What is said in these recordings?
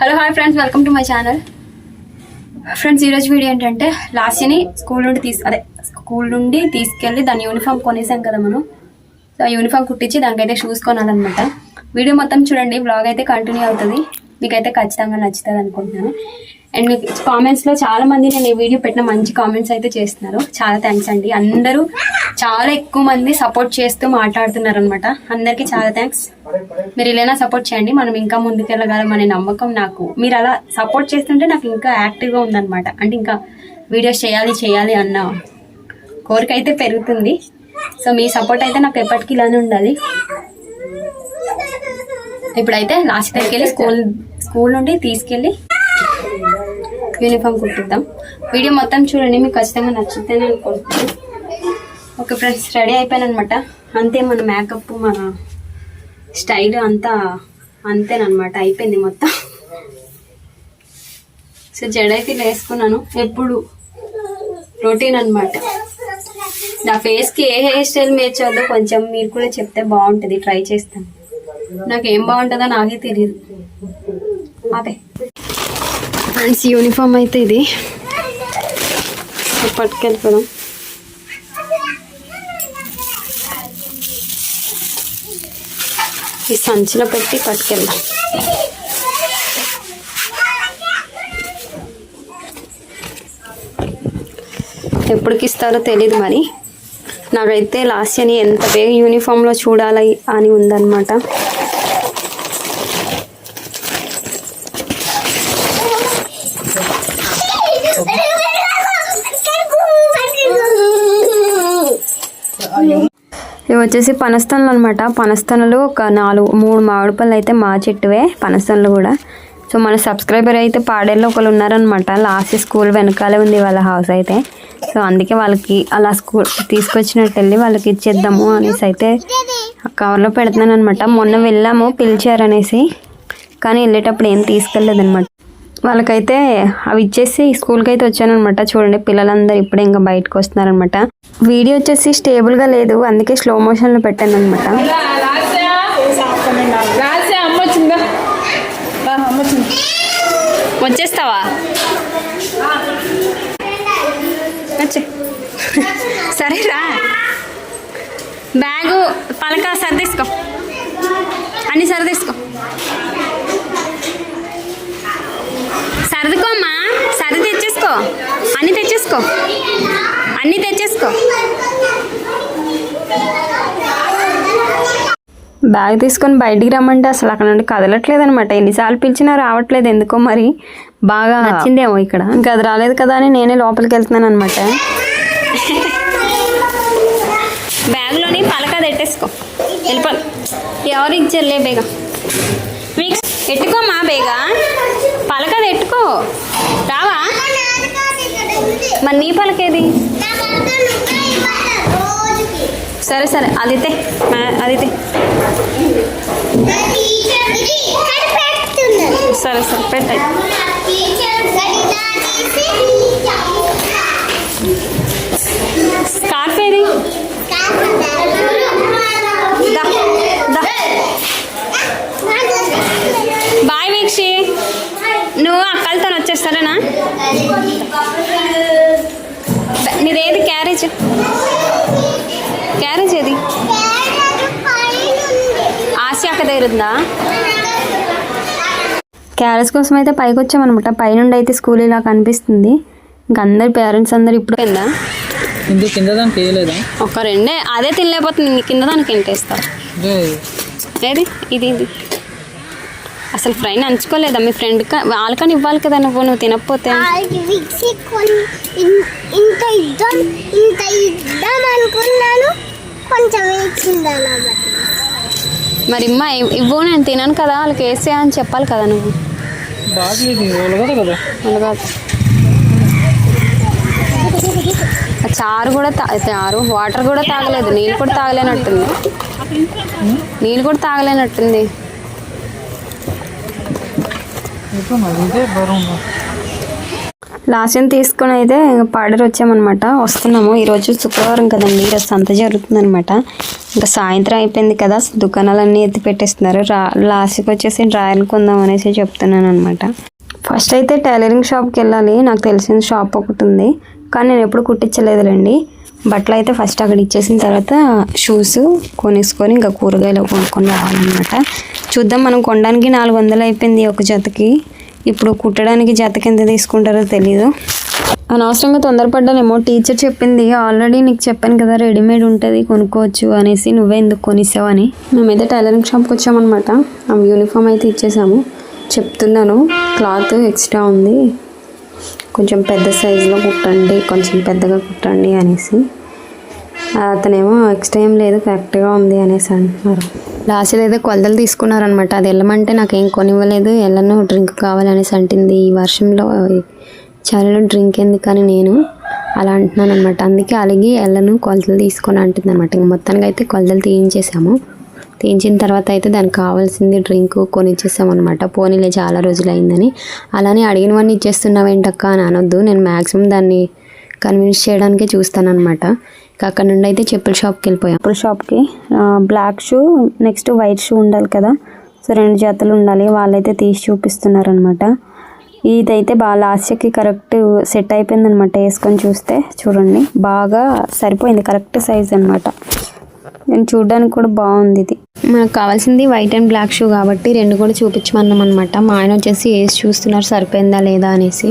Hello hi friends welcome to my channel friends ఈరోజు video ఏంటంటే లాస్ట్ని స్కూల్ నుండి తీసు అదే స్కూల్ నుండి తీసుకెళ్ళి దాని యూనిఫామ్ కొనేసాం కదా మనం. సో ఆ యూనిఫామ్ కుట్టించి దానికైతే షూస్ కొనాలన్నమాట. వీడియో మొత్తం చూడండి బ్లాగ్ అయితే కంటిన్యూ అవుతుంది. మీకైతే ఖచ్చితంగా నచ్చుతుంది అనుకుంటున్నాను. అండ్ మీకు కామెంట్స్లో చాలా మంది నేను ఈ వీడియో పెట్టిన మంచి కామెంట్స్ అయితే చేస్తున్నారు. చాలా థ్యాంక్స్ అండి. అందరూ చాలా ఎక్కువ మంది సపోర్ట్ చేస్తూ మాట్లాడుతున్నారు అనమాట అందరికీ చాలా థ్యాంక్స్ మీరు ఇలా సపోర్ట్ చేయండి. మనం ఇంకా ముందుకెళ్ళగలం అనే నమ్మకం నాకు. మీరు అలా సపోర్ట్ చేస్తుంటే నాకు ఇంకా యాక్టివ్గా ఉందన్నమాట. అంటే ఇంకా వీడియోస్ చేయాలి చేయాలి అన్న కోరిక అయితే పెరుగుతుంది. సో మీ సపోర్ట్ అయితే నాకు ఎప్పటికీ ఇలానే ఉండాలి. ఇప్పుడైతే లాస్ట్ దగ్గరికి వెళ్ళి స్కూల్ స్కూల్ నుండి తీసుకెళ్ళి యూనిఫామ్ కుట్టిద్దాం. వీడియో మొత్తం చూడండి మీకు ఖచ్చితంగా నచ్చుతుందని అనుకుంటున్నాను. ఓకే ఫ్రెండ్స్ రెడీ అయిపోయాను అనమాట అంతే మన మేకప్ మన స్టైల్ అంతా అంతేనమాట అయిపోయింది మొత్తం. సో జడ అయితే వేసుకున్నాను. ఎప్పుడు రొటీన్ అనమాట నా ఫేస్కి ఏ హెయిర్ స్టైల్ మ్యాచ్ అవుతుందో కొంచెం మీరు కూడా చెప్తే బాగుంటుంది. ట్రై చేస్తాను. నాకు ఏం బాగుంటుందో నాకే తెలియదు అదే ఫ్రెండ్స్ యూనిఫామ్ అయితే ఇది. పట్టుకెళ్ళిపోదాం. ఈ సంచిలో పెట్టి పట్టుకెళ్దాం. ఎప్పటికి ఇస్తారో తెలియదు మరి. నాకైతే లాస్ట్ అని ఎంత బేగ యూనిఫామ్లో చూడాలి అని ఉందన్నమాట. వచ్చేసి పనస్తనులు అనమాట పనస్తనులు ఒక నాలుగు మూడు మామిడి పళ్ళు అయితే మా చెట్టువే పనస్తనులు కూడా. సో మన సబ్స్క్రైబర్ అయితే పాడేళ్ళు ఒకళ్ళు ఉన్నారనమాట లాస్ట్ స్కూల్ వెనకాలే ఉంది వాళ్ళ హౌస్ అయితే. సో అందుకే వాళ్ళకి అలా స్కూల్ తీసుకొచ్చినట్టు వెళ్ళి వాళ్ళకి ఇచ్చేద్దాము అనేసి అయితే కవర్లో పెడుతున్నాను అనమాట మొన్న వెళ్ళాము పిలిచారనేసి. కానీ వెళ్ళేటప్పుడు ఏం తీసుకెళ్ళలేదన్నమాట. వాళ్ళకైతే అవి ఇచ్చేసి స్కూల్కి అయితే వచ్చానమాట చూడండి పిల్లలందరూ ఇప్పుడే ఇంకా బయటకు వస్తున్నారనమాట వీడియో వచ్చేసి స్టేబుల్గా లేదు అందుకే స్లో మోషన్లో పెట్టాను అనమాట వచ్చేస్తావా? సరేరా సరే రా. బ్యాగు పలక సర్దేసుకో అన్ని సర్దేసుకో సర్దుకోమ్మా సర్ది తెచ్చేసుకో. అన్ని తెచ్చేసుకో. అన్ని తెచ్చేసుకో. బ్యాగ్ తీసుకొని బయటికి రమ్మంటే అసలు అక్కడ నుండి కదలట్లేదు అనమాట ఎన్నిసార్లు పిలిచినా రావట్లేదు ఎందుకో మరి. బాగా నచ్చిందేమో ఇక్కడ. ఇంకా అది రాలేదు కదా అని నేనే లోపలికి వెళ్తున్నాను అనమాట బ్యాగ్లోని పలక తెట్టేసుకో. వెళ్ళిపో. ఎవరు ఇచ్చారులే బేగా. ఎట్టుకోమా బేగా? మరి నీ పలకేది సరే సరే అది తే మా- అది తే సరే సరే పెట్టాయి ఉందా? క్యారేజ్ కోసం అయితే పైకి వచ్చామన్నమాట. పైనుండి అయితే స్కూల్ ఇలా కనిపిస్తుంది. ఇంక అందరి పేరెంట్స్ అందరు ఇప్పుడు కింద దానికి వేయలేదా? ఒక రెండే. అదే తినలేకపోతుంది. కింద దానికి ఎంటేస్తారు అంటే ఏది? ఇది ఇది. అసలు ఫ్రెండ్ అంచుకోలేదా? మీ ఫ్రెండ్ వాళ్ళకని ఇవ్వాలి కదా నువ్వు. నువ్వు తినకపోతే. విక్సి కొన్ని ఇన్- ఇంత ఇద్దాం ఇంత ఇద్దాం అనుకున్నాను. కొంచెం మరి ఇమ్మ ఇవ్- ఇవ్వు నేను తినను కదా వాళ్ళకి వేసే అని చెప్పాలి కదా నువ్వు. చారు కూడా తా చారు వాటర్ కూడా తాగలేదు నీళ్ళు కూడా తాగలేనట్టుంది. నీళ్ళు కూడా తాగలేనట్టుంది. లాస్ట్ని లాస్ట్ తీసుకొని అయితే పాడర్ వచ్చామన్నమాట. వస్తున్నాము. ఈరోజు శుక్రవారం కదండి. ఈరోజు సంత జరుగుతుందనమాట ఇంకా సాయంత్రం అయిపోయింది కదా. దుకాణాలన్నీ ఎత్తి పెట్టేస్తున్నారు. రా లాస్ట్కి వచ్చేసి డ్రాయర్లు కొందాం అనేసి చెప్తున్నాను అనమాట ఫస్ట్ అయితే టైలరింగ్ షాప్కి వెళ్ళాలి. నాకు తెలిసిన షాప్ ఒకటి ఉంది. కానీ నేను ఎప్పుడు కుట్టించలేదులేండి. బట్టలు అయితే ఫస్ట్ అక్కడ ఇచ్చేసిన తర్వాత షూస్ కొనేసుకొని ఇంకా కూరగాయలు కొనుక్కొని రావాలన్నమాట. చూద్దాం. మనం కొనడానికి నాలుగు వందలు అయిపోయింది ఒక జతకి. ఇప్పుడు కుట్టడానికి జతకి ఎంత తీసుకుంటారో తెలీదు. అనవసరంగా తొందరపడ్డానేమో టీచర్ చెప్పింది. ఆల్రెడీ నీకు చెప్పాను కదా రెడీమేడ్ ఉంటుంది కొనుక్కోవచ్చు అనేసి నువ్వే ఎందుకు కొనిసావు అని. మేమైతే టైలరింగ్ షాప్కి వచ్చామన్నమాట. ఆ యూనిఫామ్ అయితే ఇచ్చేసాము. చెప్తున్నాను. క్లాత్ ఎక్స్ట్రా ఉంది. కొంచెం పెద్ద సైజులో కుట్టండి కొంచెం పెద్దగా కుట్టండి అనేసి. అతనేమో ఎక్స్ట్రా ఏం లేదు కరెక్ట్గా ఉంది అనేసి అంటున్నారు. లాస్ట్ అయితే కొలతలు తీసుకున్నారనమాట అది వెళ్ళమంటే నాకేం కొనివ్వలేదు. వెళ్ళను డ్రింక్ కావాలనేసి అంటుంది. ఈ వర్షంలో చలిలో డ్రింక్ ఎందుకని నేను అలా అంటున్నాను అనమాట అందుకే అలిగి వెళ్ళను కొలతలు తీసుకొని అంటుంది అనమాట ఇంక మొత్తానికి అయితే కొలతలు తీయించేసాము. తీయించిన తర్వాత అయితే దానికి కావాల్సింది డ్రింక్ కొనిచ్చేసాం అనమాట పోనీలే చాలా రోజులు అయిందని అలానే అడిగినవన్నీ ఇచ్చేస్తున్నావేంటక్క అని అనొద్దు. నేను మ్యాక్సిమం దాన్ని కన్విన్స్ చేయడానికే చూస్తాను అనమాట అక్కడ నుండి అయితే చెప్పుల షాప్కి వెళ్ళిపోయాం. చెప్పుల షాప్కి black shoe next white shoe ఉండాలి కదా. సో రెండు జతలు ఉండాలి. వాళ్ళైతే తీసి చూపిస్తున్నారనమాట ఇదైతే బాగా లాస్ట్కి కరెక్ట్ సెట్ అయిపోయింది అనమాట వేసుకొని చూస్తే చూడండి. బాగా సరిపోయింది. కరెక్ట్ సైజ్ అనమాట నేను చూడడానికి కూడా బాగుంది ఇది. మనకు కావాల్సింది వైట్ అండ్ బ్లాక్ షూ కాబట్టి రెండు కూడా చూపించమన్నాం అనమాట మా ఆయన వచ్చేసి వేసి చూస్తున్నారు. సరిపోయిందా లేదా అనేసి.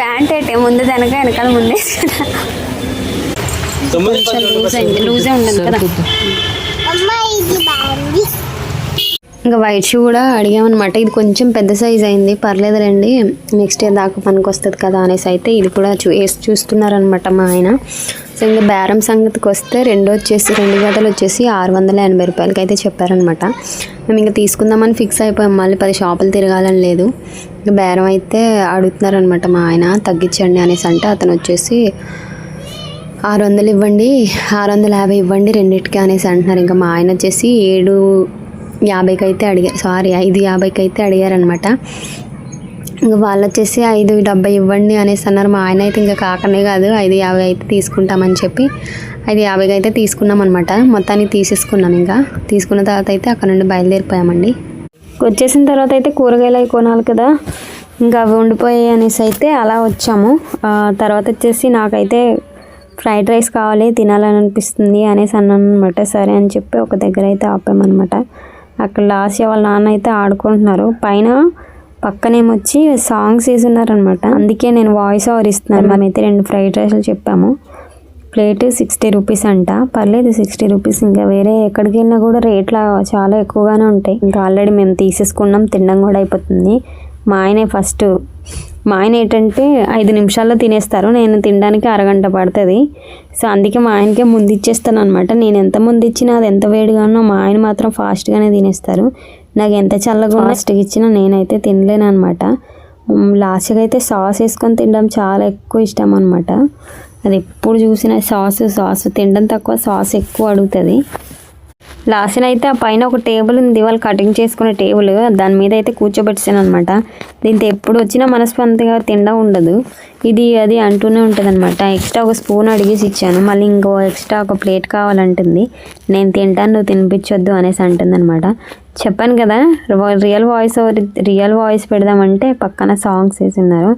ప్యాంట్ అయితే ముందు వెనక వెనకాల ముందే లూజ్ అయింది లూజే ఉండదు కదా. అమ్మ ఇది బాగుంది. ఇంకా వైట్ షూ కూడా అడిగామన్నమాట. ఇది కొంచెం పెద్ద సైజ్ అయింది. పర్లేదులేండి నెక్స్ట్ ఇయర్ దాకా పనికి వస్తుంది కదా అనేసి అయితే ఇది కూడా చూ వేసి చూస్తున్నారనమాట మా ఆయన. సో ఇంకా బేరం సంగతికి వస్తే రెండు వచ్చేసి రెండు జతలు వచ్చేసి ఆరు వందల ఎనభై రూపాయలకి అయితే చెప్పారనమాట మేము ఇంకా తీసుకుందామని ఫిక్స్ అయిపోయాం. మళ్ళీ పది షాపులు తిరగాలని లేదు. బేరం అయితే అడుగుతున్నారనమాట మా ఆయన. తగ్గించండి అనేసి అంటే అతను వచ్చేసి ఆరు వందలు ఇవ్వండి ఆరు వందల యాభై ఇవ్వండి రెండింటికి అనేసి అంటున్నారు. ఇంకా మా ఆయన వచ్చేసి ఏడు యాభైకి అయితే అడిగారు సారీ ఐదు యాభైకి అయితే అడిగారనమాట ఇంకా వాళ్ళు వచ్చేసి ఐదు డెబ్బై ఇవ్వండి అనేసి అన్నారు. మా ఆయన అయితే ఇంకా కాకనే కాదు ఐదు యాభై అయితే తీసుకుంటామని చెప్పి ఐదు యాభైకి అయితే తీసుకున్నాం అనమాట మొత్తానికి తీసేసుకున్నాం ఇంకా. తీసుకున్న తర్వాత అయితే అక్కడ నుండి బయలుదేరిపోయామండి. వచ్చేసిన తర్వాత అయితే కూరగాయలు అవి కొనాలి కదా. ఇంకా అవి ఉండిపోయాయి అనేసి అయితే అలా వచ్చాము. తర్వాత వచ్చేసి నాకైతే ఫ్రైడ్ రైస్ కావాలి తినాలని అనిపిస్తుంది అనేసి అన్నాను అనమాట సరే అని చెప్పి ఒక దగ్గర అయితే ఆపామన్నమాట. అక్కడ లాస్ట్ వాళ్ళ నాన్న అయితే ఆడుకుంటున్నారు. పైన పక్కనేమొచ్చి సాంగ్స్ వేసున్నారనమాట అందుకే నేను వాయిస్ ఓవర్ ఇస్తున్నాను. మనమైతే రెండు ఫ్రైడ్ రైస్లు చెప్పాము. ప్లేట్ సిక్స్టీ రూపీస్ అంట. పర్లేదు సిక్స్టీ రూపీస్ ఇంకా వేరే ఎక్కడికి వెళ్ళినా కూడా రేట్లు చాలా ఎక్కువగానే ఉంటాయి. ఇంకా ఆల్రెడీ మేము తీసేసుకున్నాం తినడం కూడా అయిపోతుంది. మా ఆయనే ఫస్ట్ మా ఆయన ఏంటంటే ఐదు నిమిషాల్లో తినేస్తారు. నేను తినడానికి అరగంట పడుతుంది. సో అందుకే మా ఆయనకే ముందు ఇచ్చేస్తాను అనమాట నేను ఎంత ముందు ఇచ్చినా అది ఎంత వేడిగానో మా ఆయన మాత్రం ఫాస్ట్గానే తినేస్తారు. నాకు ఎంత చల్లగా ఫాస్ట్గా ఇచ్చినా నేనైతే తినలేను అనమాట లాస్ట్గా అయితే సాస్ వేసుకొని తినడం చాలా ఎక్కువ ఇష్టం అనమాట అది ఎప్పుడు చూసినా సాస్ సాస్. తినడం తక్కువ సాస్ ఎక్కువ అడుగుతుంది. లాస్ట్ అయితే ఆ పైన ఒక టేబుల్ ఉంది. వాళ్ళు కటింగ్ చేసుకునే టేబుల్. దాని మీద అయితే కూర్చోబెట్టాను అనమాట దీంతో ఎప్పుడు వచ్చినా మనస్పంతిగా తిండా ఉండదు. ఇది అది అంటూనే ఉంటుంది అనమాట ఎక్స్ట్రా ఒక స్పూన్ అడిగేసి ఇచ్చాను. మళ్ళీ ఇంకో ఎక్స్ట్రా ఒక ప్లేట్ కావాలంటుంది. నేను తింటాను నువ్వు తినిపించొద్దు అనేసి అంటుంది అనమాట చెప్పాను కదా రియల్ వాయిస్ రియల్ వాయిస్ పెడదామంటే పక్కన సాంగ్స్ వేసి ఉన్నారు.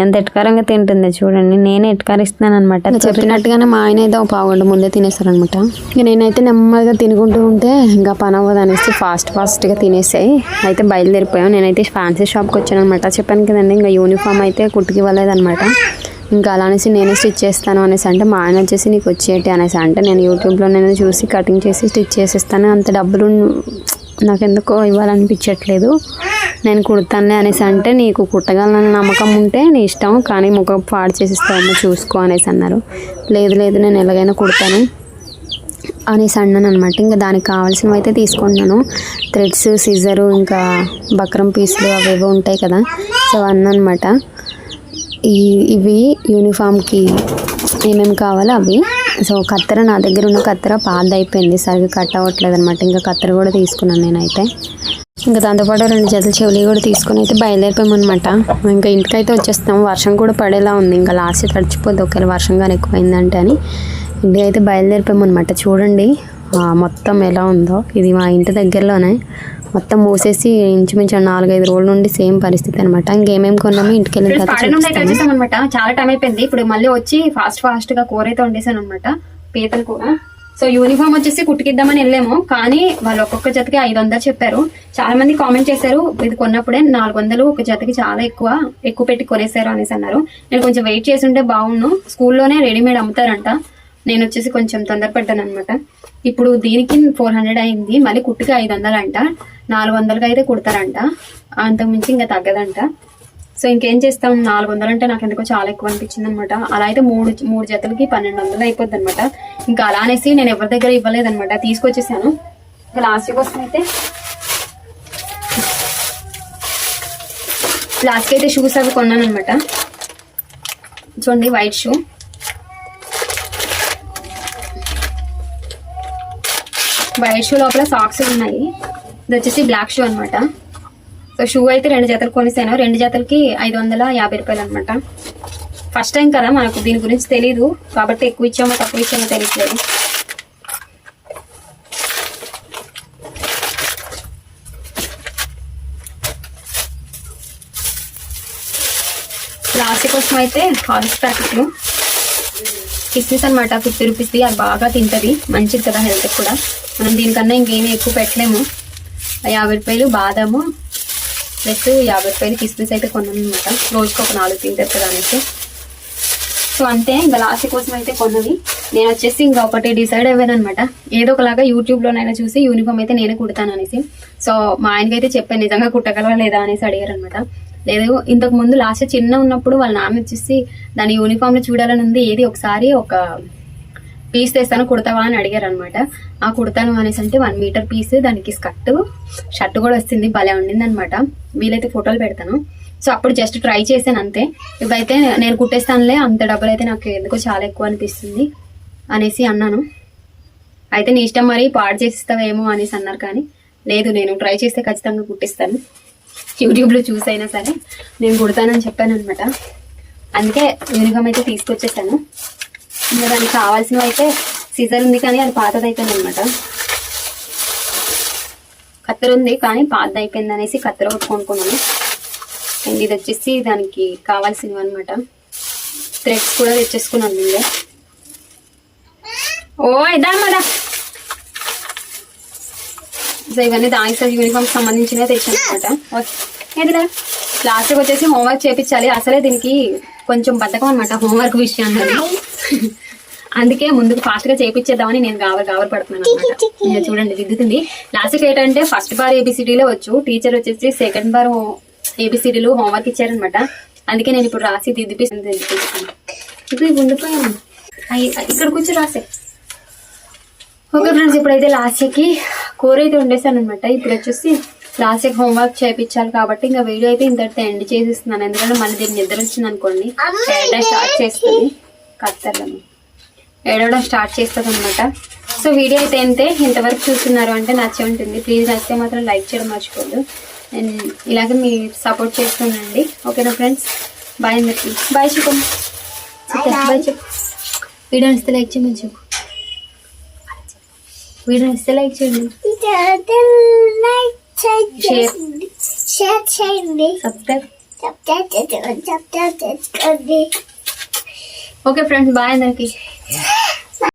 ఎంత ఎట్కారంగా తింటుందో చూడండి. నేనే ఎట్కారిస్తున్నాను అనమాట చెప్పినట్టుగానే మా ఆయన అయితే ఒక పావుగంట ముందే తినేస్తారనమాట ఇక నేనైతే నెమ్మదిగా తినుకుంటూ ఉంటే ఇంకా పని అవ్వదు అనేసి ఫాస్ట్ ఫాస్ట్గా తినేసాయి. అయితే బయలుదేరిపోయాం. నేనైతే ఫ్యాన్సీ షాప్కి వచ్చాను అనమాట చెప్పాను కదండి ఇంకా యూనిఫామ్ అయితే కుట్టుకి ఇవ్వలేదన్నమాట. ఇంకా అలా అనేసి నేనే స్టిచ్ చేస్తాను అనేసి అంటే మా ఆయన వచ్చేసి నీకు వచ్చేటి అనేసి అంటే నేను యూట్యూబ్లో నేను చూసి కటింగ్ చేసి స్టిచ్ చేసేస్తాను. అంత డబ్బులు నాకు ఎందుకో ఇవ్వాలనిపించట్లేదు. నేను కుడతానులే అనేసి అంటే నీకు కుట్టగలనని నమ్మకం ఉంటే నీ ఇష్టం కానీ ముఖం పాడు చేసిస్తామో చూసుకో అనేసి అన్నారు. లేదు లేదు నేను ఎలాగైనా కుడతాను అనేసి అన్నాను అనమాట ఇంకా దానికి కావాల్సినవి అయితే తీసుకుంటున్నాను. థ్రెడ్స్ సిజరు ఇంకా బక్రం పీసులు అవేవో ఉంటాయి కదా. సో అన్నమాట. ఈ ఇవి యూనిఫామ్కి ఏమేమి కావాలో అవి. సో కత్తెర నా దగ్గర ఉన్న కత్తెర పాదైపోయింది సరిగ్గా కట్ అవ్వట్లేదు అనమాట ఇంకా కత్తెర కూడా తీసుకున్నాను నేనైతే. ఇంకా దాంతోపాటు రెండు జతలు చెవులు కూడా తీసుకొని అయితే బయలుదేరిపోయామన్నమాట ఇంకా ఇంటికైతే వచ్చేస్తాం వర్షం కూడా పడేలా ఉంది. ఇంకా లాస్ట్ తడిచిపోద్ది. ఒకవేళ వర్షం కానీ ఎక్కువైందంటే అని ఇంటికి అయితే బయలుదేరిపోయామన్నమాట చూడండి. మొత్తం ఎలా ఉందో. ఇది మా ఇంటి దగ్గరలోనే మొత్తం మూసేసి ఇంచుమించు నాలుగైదు రోజుల నుండి సేమ్ పరిస్థితి అనమాట ఇంకేమేమి కొన్నామో ఇంటికి వెళ్ళిన తర్వాత అనమాట చాలా టైం అయిపోయింది. ఇప్పుడు మళ్ళీ వచ్చి ఫాస్ట్ ఫాస్ట్గా కూర అయితే వండేసాను అనమాట పీతల కూర సో యూనిఫామ్ వచ్చేసి కుట్టుకిద్దామని వెళ్ళాము. కానీ వాళ్ళు ఒక్కొక్క జతకి ఐదు వందలు చెప్పారు. చాలా మంది కామెంట్ చేశారు ఇది కొన్నప్పుడే నాలుగు వందలు ఒక జతకి చాలా ఎక్కువ ఎక్కువ పెట్టి కొనేసారు అనేసి అన్నారు. నేను కొంచెం వెయిట్ చేసి ఉంటే బాగుండు. స్కూల్లోనే రెడీమేడ్ అమ్ముతారంట. నేను వచ్చేసి కొంచెం తొందరపడ్డాను అనమాట ఇప్పుడు దీనికి ఫోర్ హండ్రెడ్ అయింది మళ్ళీ కుట్టుకి ఐదు వందలు అంట నాలుగు వందలకి అయితే కుడతారంట. అంతకుమించి ఇంకా తగ్గదంట. సో ఇంకేం చేస్తాం నాలుగు వందలు అంటే నాకు ఎందుకో చాలా ఎక్కువ అనిపించింది అనమాట అలా అయితే మూడు మూడు జతలకి పన్నెండు వందలు అయిపోద్ది అనమాట ఇంకా అలా అనేసి నేను ఎవరి దగ్గర ఇవ్వలేదనమాట తీసుకొచ్చేసాను. ఇంకా లాస్ట్ కోసం అయితే లాస్ట్కి అయితే షూస్ అవి కొన్నాను అనమాట చూడండి వైట్ షూ. వైట్ షూ లోపల సాక్స్ ఉన్నాయి. ఇది వచ్చేసి బ్లాక్ షూ అనమాట సో షూ అయితే రెండు జతలు కొనిసాను రెండు జతలకి ఐదు వందల యాభై రూపాయలు అనమాట ఫస్ట్ టైం కదా మనకు దీని గురించి తెలీదు. కాబట్టి ఎక్కువ ఇచ్చామో తక్కువ ఇచ్చామో తెలియట్లేదు. లాస్ట్ కోసం అయితే హార్స్ ప్యాకెట్లు. కిస్మిస్ అనమాట ఫిఫ్టీ రూపీస్ది అది బాగా తింటది. మంచిది కదా హెల్త్ కూడా. మనం దీనికన్నా ఇంకేమీ ఎక్కువ పెట్టలేము. యాభై రూపాయలు బాదాము ప్లస్ యాభై రూపాయలు కిస్మిస్ అయితే కొన్నాను రోజుకి ఒక నాలుగు తింటారు కదా అనేసి సో అంతే ఇంకా లాస్ట్ కోసం అయితే కొన్నది. నేను వచ్చేసి ఇంకా ఒకటి డిసైడ్ అయ్యాను అనమాట ఏదో ఒకలాగా యూట్యూబ్లోనైనా చూసి యూనిఫామ్ అయితే నేనే కుడతాను అనేసి సో మా ఆయనకి అయితే చెప్పాను నిజంగా కుట్టగలవా లేదా? అనేసి అడిగారు అనమాట లేదు ఇంతకు ముందు లాస్ట్ చిన్న ఉన్నప్పుడు వాళ్ళ నాన్న వచ్చేసి దాని యూనిఫామ్ని చూడాలని ఉంది. ఏది ఒకసారి ఒక పీస్ తెస్తాను కుడతావా అని అడిగారు అనమాట ఆ కుడతాను అనేసి అంటే వన్ మీటర్ పీస్ దానికి స్కర్ట్ షర్ట్ కూడా వస్తుంది భలే ఉండింది అనమాట వీలైతే ఫోటోలు పెడతాను. సో అప్పుడు జస్ట్ ట్రై చేశాను అంతే. ఇప్పుడైతే నేను కుట్టేస్తానులే అంత డబ్బులు అయితే నాకు ఎందుకో చాలా ఎక్కువ అనిపిస్తుంది అనేసి అన్నాను. అయితే నీ ఇష్టం మరి పాడు చేసిస్తావేమో అనేసి అన్నారు కానీ లేదు నేను ట్రై చేస్తే ఖచ్చితంగా కుట్టిస్తాను. యూట్యూబ్లో చూసైనా సరే నేను కుడతానని చెప్పాను అనమాట అందుకే యూనిఫామ్ అయితే తీసుకొచ్చేసాను. ఇంకా దానికి కావాల్సినవి అయితే సీజర్ ఉంది కానీ అది పాతది అయిపోయింది అనమాట కత్తెర ఉంది కానీ పాతది అయిపోయింది అనేసి కత్తెర కొనుక్కున్నాను. అండ్ ఇది వచ్చేసి దానికి కావాల్సినవి అనమాట థ్రెడ్స్ కూడా తెచ్చేసుకున్నాను ముందే. ఓ ఇదా మదా సో ఇవన్నీ దానికి సార్ యూనిఫామ్ సంబంధించినవి తెచ్చాను అనమాట ఏదిరా లాస్ట్కి వచ్చేసి హోంవర్క్ చేయించాలి అసలే దీనికి కొంచెం బద్ధకం అనమాట హోంవర్క్ విషయాన్ని. అందుకే ముందుకు ఫాస్ట్గా చేపించేద్దామని నేను గావర్ గావర్ పడుతున్నాను అనమాట చూడండి దిద్దుతుంది. లాస్ట్ ఏంటంటే ఫస్ట్ బార్ ఏబిసిడీలో వచ్చు. టీచర్ వచ్చేసి సెకండ్ బార్ ఏబిసిడీలు హోంవర్క్ ఇచ్చారనమాట అందుకే నేను ఇప్పుడు రాసి దిద్దిపిస్తాను ఇప్పుడు ఉండిపోయాను ఇక్కడ కూర్చో రాసే. ఓకే ఫ్రెండ్స్ ఇప్పుడైతే లాస్ట్కి కూర అయితే వండేసాను అనమాట ఇప్పుడు వచ్చేసి లాస్ట్ హోంవర్క్ చేయించాలి కాబట్టి ఇంకా వీడియో అయితే ఇంతటితో ఎండ్ చేసేస్తున్నాను. ఎందుకంటే మళ్ళీ దీన్ని నిద్ర వచ్చింది అనుకోండి స్టార్ట్ చేస్తుంది. కత్తర్లను ఏడవడం స్టార్ట్ చేస్తుంది అనమాట సో వీడియో అయితే అంతే ఇంతవరకు చూస్తున్నారు అంటే నచ్చే ఉంటుంది ప్లీజ్ నచ్చితే మాత్రం లైక్ చేయడం మర్చిపోద్దు అండ్ ఇలాగే మీరు సపోర్ట్ చేస్తుండండి ఓకేనా ఫ్రెండ్స్ బాయ్ అందరికి బాయ్ చెప్పు బాయ్ చెప్పు వీడియో నచ్చితే లైక్ చేయమని చెప్పు వీడియో నచ్చితే లైక్ చేయండి షేర్ షేర్ చేయండి సబ్స్క్రైబ్ సబ్స్క్రైబ్ చేసుకోండి ఓకే ఫ్రెండ్స్ బాయ్ అందరికి.